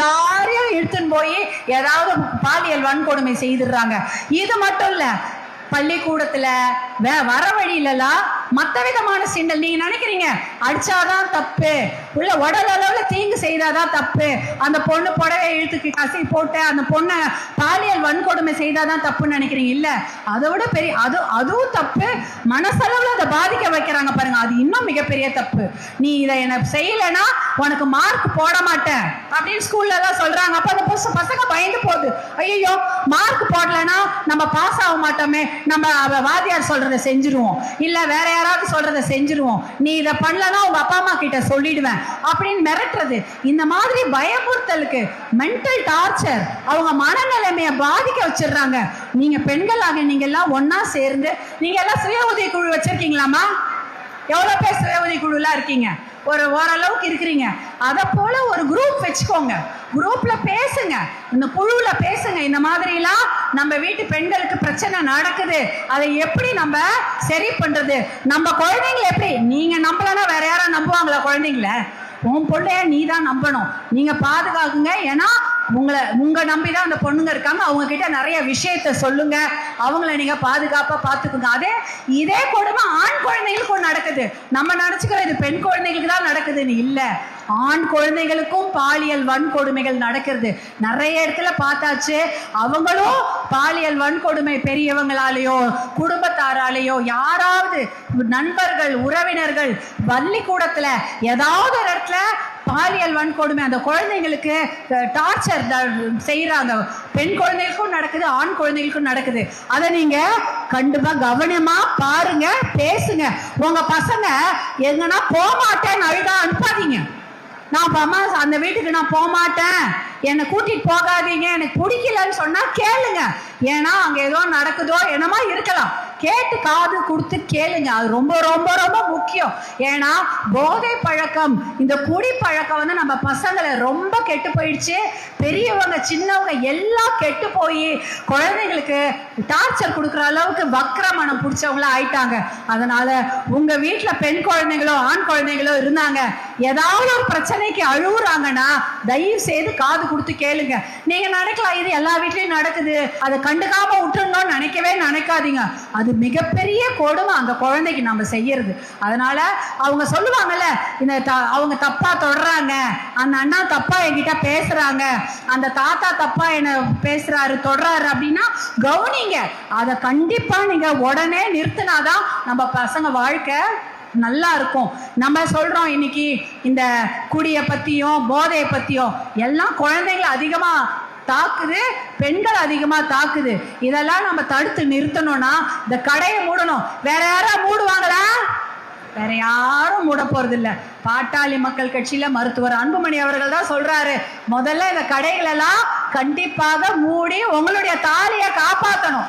எல்லாரையும் இழுத்துன்னு போய் ஏதாவது பாலியல் வன்கொடுமை செய்துடுறாங்க. இது மட்டும் இல்ல பள்ளிக்கூடத்துல வே வர வழியிலலாம் மற்ற விதமான சீண்டல். நீங்க நினைக்கிறீங்க அடிச்சாதான் தப்பு. உள்ள உடல் அளவுல தீங்கு செய்தாதான் தப்பு. அந்த பொண்ணு புடவை இழுத்துக்கு கசை போட்டு அந்த பொண்ணை பாலியல் வன்கொடுமை செய்தாதான் தப்புன்னு நினைக்கிறீங்க? இல்ல. அதை விட பெரிய அது அதுவும் தப்பு. மனசளவுல அதை பாதிக்க வைக்கிறாங்க பாருங்க. அது இன்னும் மிகப்பெரிய தப்பு. நீ இதை என்ன செய்யலைன்னா உனக்கு மார்க் போட மாட்டேன். அப்படின்னு ஸ்கூல்ல எல்லாம் சொல்றாங்க. அப்ப அந்த புதுசு பசங்க பயந்து போகுது. ஐயோ மார்க் போடலைன்னா நம்ம பாஸ் ஆக மாட்டோமே. நம்ம அவ வாத்தியார் சொல்றதை செஞ்சிருவோம். இல்ல வேற யாராவது சொல்றதை செஞ்சிருவோம். நீ இதை பண்ணலன்னா உங்க அப்பா அம்மா கிட்ட சொல்லிடுவேன். அப்படின்னு மிரட்டுறது. இந்த மாதிரி பயமுறுத்தலுக்கு மென்டல் டார்ச்சர் அவங்க மனநிலைமையை பாதிக்க வச்சிடுறாங்க. நீங்க பெண்களாக நீங்க எல்லாம் ஒன்னா சேர்ந்து நீங்க எல்லாம் சுய உதவி குழு வச்சிருக்கீங்களாமா எவ்வளோ பேர் சுய உதவி குழுலாம் இருக்கீங்க? ஒரு ஓரளவுக்கு இருக்கிறீங்க. அதை போல ஒரு குரூப் வச்சுக்கோங்க. குரூப்ல பேசுங்க. இந்த குழுவில் பேசுங்க. இந்த மாதிரிலாம் நம்ம வீட்டு பெண்களுக்கு பிரச்சனை நடக்குது. அதை எப்படி நம்ம சரி பண்றது? நம்ம குழந்தைங்களை எப்படி? நீங்க நம்பலன்னா வேற யாரும் நம்புவாங்களா குழந்தைங்கள? உன் பொண்ணைய நீ தான் நம்பணும். நீங்க பாதுகாக்குங்க. ஏன்னா உங்களை உங்க நம்பி தான் அந்த பொண்ணுங்க இருக்காங்க. அவங்க கிட்ட நிறைய விஷயத்த சொல்லுங்க. அவங்கள நீங்க பாதுகாப்பா பாத்துக்குங்க அதே இதே கொடுமை ஆண் குழந்தைகளுக்கும் நடக்குது. நம்ம நினைச்சுக்கிற இது பெண் குழந்தைகளுக்கு தான் நடக்குதுன்னு இல்ல. ஆண் குழந்தைகளுக்கும் பாலியல் வன்கொடுமைகள் நடக்கிறது. நிறைய இடத்துல பார்த்தாச்சு. அவங்களும் பாலியல் வன்கொடுமை பெரியவங்களாலேயோ குடும்பத்தாராலேயோ யாராவது நண்பர்கள் உறவினர்கள் பள்ளிக்கூடத்துல ஏதாவது ஒரு இடத்துல பாலியல் வன்கொடுமை அந்த குழந்தைங்களுக்கு டார்ச்சர் செய்யறாங்க பெண் குழந்தைகளுக்கும் நடக்குது ஆண் குழந்தைகளுக்கும் நடக்குது. அதை நீங்கள் கண்டிப்பாக கவனமாக பாருங்க பேசுங்க. உங்கள் பசங்க எங்கன்னா போகமாட்டேன்னு அழுதா அனுப்பாதீங்க. நான் அம்மா அந்த வீட்டுக்கு நான் போகமாட்டேன் என்னை கூட்டிட்டு போகாதீங்க. எனக்கு பிடிக்கலன்னு சொன்னா கேளுங்க. ஏன்னா அங்க ஏதோ நடக்குதோ என்னமா இருக்கலாம். கேட்டு காது கொடுத்து கேளுங்க. அது ரொம்ப ரொம்ப ரொம்ப முக்கியம். ஏன்னா போதை பழக்கம் இந்த குடி பழக்கம் வந்து நம்ம பசங்களை ரொம்ப கெட்டு போயிடுச்சு. பெரியவங்க சின்னவங்க எல்லாம் கெட்டு போய் குழந்தைங்களுக்கு டார்ச்சர் கொடுக்குற அளவுக்கு வக்ர மனம் பிடிச்சவங்களா ஆயிட்டாங்க. அதனால உங்க வீட்டில் பெண் குழந்தைங்களோ ஆண் குழந்தைங்களோ இருந்தாங்க. ஏதாவது ஒரு பிரச்சனைக்கு அழுகுறாங்கன்னா தயவு செய்து காது கொடுத்து கேளுங்க. நீங்க நினைக்கலாம் இது எல்லா வீட்லயும் நடக்குது. அதை கண்டுக்காம விட்டுருந்தோம்னு நினைக்கவே நினைக்காதீங்க. அது மிகப்பெரிய கொடுமை அந்த குழந்தைக்கு நம்ம செய்யறது. அதனால அவங்க சொல்லுவாங்கல்ல இந்த த- அவங்க தப்பா தொடறாங்க. அந்த அண்ணா தப்பா என்கிட்ட பேசுறாங்க. அந்த தாத்தா தப்பா என்ன பேசுறாரு தொடறாரு அப்படின்னா கவனிங்க. அதை கண்டிப்பா நீங்க உடனே நிறுத்தினாதான் நம்ம பசங்க வாழ்க்கை நல்லா இருக்கும் நம்ம சொல்றோம் இன்னைக்கு இந்த குடியை பத்தியும் போதையை பத்தியும். எல்லாம் குழந்தைங்களை அதிகமா தாக்குது பெண்கள் அதிகமா தாக்குது. இதெல்லாம் நம்ம தடுத்து நிறுத்தணும்னா இந்த கடையை மூடணும். வேற யாரா மூடுவாங்களா? வேற யாரும் மூட போறது இல்ல பாட்டாளி மக்கள் கட்சியில மருத்துவர் அன்புமணி அவர்கள் தான் சொல்றாரு. முதல்ல இந்த கடைகள் எல்லாம் கண்டிப்பாக மூடி உங்களுடைய தாலியை காப்பாத்தணும்.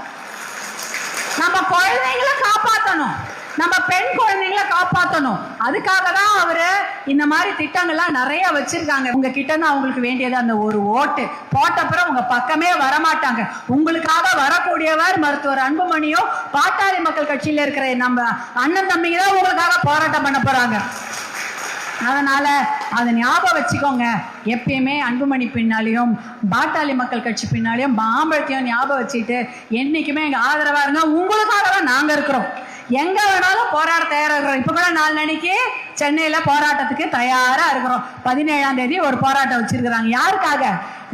நம்ம குழந்தைங்களை காப்பாத்தணும். நம்ம பெண் குழந்தைங்களை காப்பாற்றணும் அதுக்காக தான் அவர் இந்த மாதிரி திட்டங்கள்லாம் நிறைய வச்சிருக்காங்க. உங்க கிட்ட அவங்களுக்கு வேண்டியது அந்த ஒரு ஓட்டு. போட்டப்புறம் உங்க பக்கமே வரமாட்டாங்க. உங்களுக்காக வரக்கூடியவர் மருத்துவர் அன்புமணியும் பாட்டாளி மக்கள் கட்சியில இருக்கிற நம்ம அண்ணன் தம்பிங்க தான் உங்களுக்காக போராட்டம் பண்ண போறாங்க. அதனால அதை ஞாபகம் வச்சுக்கோங்க. எப்பயுமே அன்புமணி பின்னாலையும் பாட்டாளி மக்கள் கட்சி பின்னாலையும் மாம்பழத்தையும் ஞாபகம் வச்சுட்டு என்னைக்குமே எங்கள் ஆதரவாக இருங்க உங்களுக்காக தான் நாங்க இருக்கிறோம். எங்க வேணாலும் போராட தயாரா இருக்கிறோம் இப்ப கூட நாலு மணிக்கு சென்னையில போராட்டத்துக்கு தயாரா இருக்கிறோம். பதினேழாம் தேதி ஒரு போராட்டம் வச்சிருக்கிறாங்க. யாருக்காக?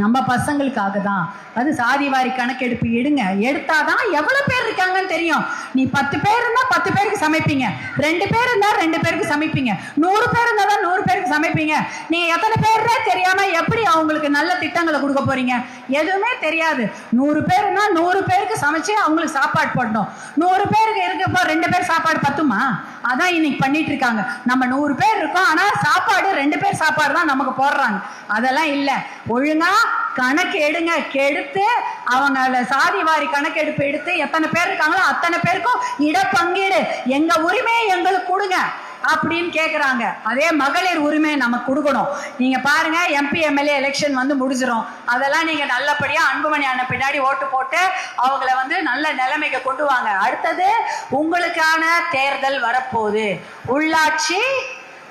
நம்ம பசங்களுக்காக தான் அது சாதி வாரி கணக்கெடுப்பு எடுங்க. எடுத்தாதான் எவ்வளவு பேர் இருக்காங்கன்னு தெரியும். நீ பத்து பேர் இருந்தா பத்து பேருக்கு சமைப்பீங்க. ரெண்டு பேர் இருந்தா ரெண்டு பேருக்கு சமைப்பீங்க. நூறு பேர் இருந்தா தான் நூறு பேருக்கு சமைப்பீங்க. நீங்க எத்தனை பேர்னே தெரியாம எப்படி அவங்களுக்கு நல்ல திட்டங்களை கொடுக்க போறீங்க? எதுவுமே தெரியாது. நூறு பேர்னா நூறு பேருக்கு சமைச்சு அவங்களுக்கு சாப்பாடு போடணும். நூறு பேருக்கு இருக்கப்போ ரெண்டு பேர் சாப்பாடு பத்துமா? அதான் இன்னைக்கு பண்ணிட்டு இருக்காங்க. நம்ம நூறு பேர் இருக்கோம் ஆனா சாப்பாடு ரெண்டு பேர் சாப்பாடு தான் நமக்கு போடுறாங்க. அதெல்லாம் இல்ல. ஒழுங்கா கணக்கு எடுங்க கெடுத்து அவங்க சாதி வாரி கணக்கெடுப்பு எடுத்து எத்தனை பேர் இருக்காங்களோ அத்தனை பேருக்கும் இடப்பங்கீடு. எங்க உரிமையை எங்களுக்கு கொடுங்க அப்படின்னு கேட்குறாங்க அதே மகளிர் உரிமை நமக்கு கொடுக்கணும். நீங்கள் பாருங்க எம்பி எம்எல்ஏ எலெக்ஷன் வந்து முடிஞ்சிடும் அதெல்லாம் நீங்கள் நல்லபடியாக அன்புமணி அண்ணன் பின்னாடி ஓட்டு போட்டு அவங்கள வந்து நல்ல நிலைமைக்கு கொண்டு வாங்க. அடுத்தது உங்களுக்கான தேர்தல் வரப்போகுது. உள்ளாட்சி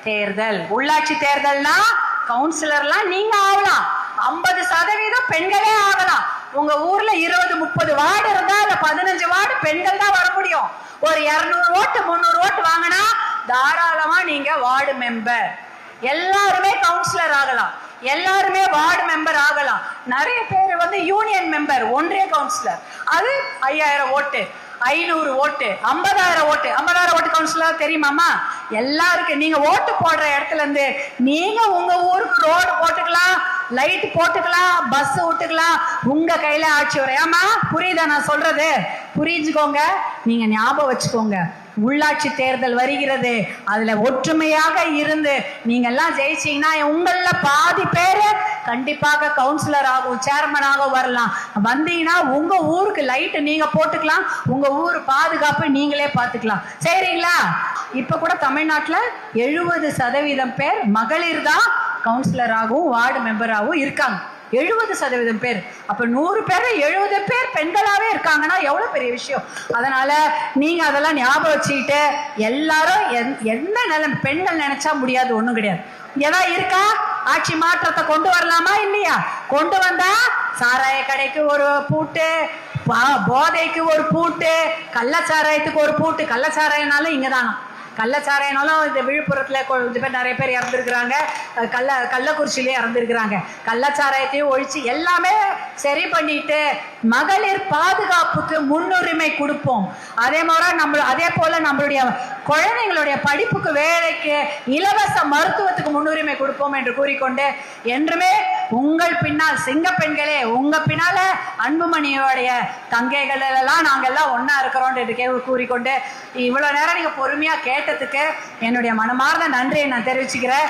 தேர்தல். உள்ளாட்சி தேர்தல்னா கவுன்சிலர்லாம் நீங்கள் ஆகலாம் ஐம்பது சதவீதம் பெண்களே ஆகலாம். உங்க ஊர்ல இருபது முப்பது வார்டு இருந்தா அந்த பதினஞ்சு வார்டு பெண்கள் தான் வர முடியும். ஒரு இருநூறு ஓட்டு முந்நூறு ஓட்டு வாங்கினா தாராளமா நீங்க வார்டு மெம்பர். எல்லாருமே கவுன்சிலர் ஆகலாம். எல்லாருமே வார்டு மெம்பர் ஆகலாம். நிறைய பேர் வந்து யூனியன் மெம்பர் ஒன்றிய கவுன்சிலர். அது ஐயாயிரம் ஓட்டு ஐநூறு ஓட்டு ஐம்பதாயிரம் ஓட்டு. ஐம்பதாயிரம் ஓட்டு கவுன்சிலர் தெரியுமாமா எல்லாருக்கும் நீங்க ஓட்டு போடுற இடத்துல இருந்து நீங்க உங்க ஊருக்கு ரோடு போட்டுக்கலாம். லைட் போட்டுக்கலாம் பஸ் விட்டுக்கலாம். உங்க கையில ஆட்சி வர ஏமா புரியுதா நான் சொல்றது? புரிஞ்சுக்கோங்க. நீங்க ஞாபகம் வச்சுக்கோங்க. உள்ளாட்சி தேர்தல் வருகிறது. அதுல ஒற்றுமையாக இருந்து நீங்க எல்லாம் ஜெயிச்சீங்கன்னா உங்கள பாதி பேரு கண்டிப்பாக கவுன்சிலர் ஆகும் சேர்மனாக வரலாம். வந்தீங்கன்னா உங்க ஊருக்கு லைட் நீங்க போட்டுக்கலாம். உங்க ஊர் பாதுகாப்பு நீங்களே பார்த்துக்கலாம். சரிங்களா இப்ப கூட தமிழ்நாட்டுல எழுபது சதவீதம் பேர் மகளிர் தான் கவுன்சிலராகவும் வார்டு மெம்பராகவும் இருக்காங்க. எழுபது சதவீதம் பேர். அப்ப நூறு பேர் எழுபது பேர் பெண்களாவே இருக்காங்கன்னா எவ்வளவு பெரிய விஷயம்? அதனால நீங்க அதெல்லாம் ஞாபகம் வச்சுக்கிட்டு எல்லாரும் எந்- எந்த நிலம் பெண்கள் நினைச்சா முடியாது ஒண்ணும் கிடையாது. ஏதாவது இருக்கா? ஆட்சி மாற்றத்தை கொண்டு வரலாமா இல்லையா? கொண்டு வந்தா சாராய கடைக்கு ஒரு பூட்டு பா- போதைக்கு ஒரு பூட்டு கள்ளச்சாராயத்துக்கு ஒரு பூட்டு கள்ளச்சாராயனாலும் இங்க தானா கள்ளச்சாராயனாலும் இந்த விழுப்புரத்தில் கொஞ்சம் பேர் நிறைய பேர் இறந்துருக்குறாங்க. கள்ள கள்ளக்குறிச்சியிலே இறந்துருக்குறாங்க. கள்ளச்சாராயத்தையும் ஒழிச்சு எல்லாமே சரி பண்ணிட்டு மகளிர் பாதுகாப்புக்கு முன்னுரிமை கொடுப்போம். அதே மாதிரி நம்ம அதே போல் நம்மளுடைய குழந்தைங்களுடைய படிப்புக்கு வேலைக்கு இலவச மருத்துவத்துக்கு முன்னுரிமை கொடுப்போம் என்று கூறிக்கொண்டு என்றுமே உங்கள் பின்னால் சிங்க பெண்களே உங்க பின்னால அன்புமணியோடைய தங்கைகள் எல்லாம் நாங்கெல்லாம் ஒன்னா இருக்கிறோம் என்று கே- கூறிக்கொண்டு இவ்வளவு நேரம் நீங்க பொறுமையா கேட்டதுக்கு என்னுடைய மனமார்ந்த நன்றியை நான் தெரிவிச்சுக்கிறேன்.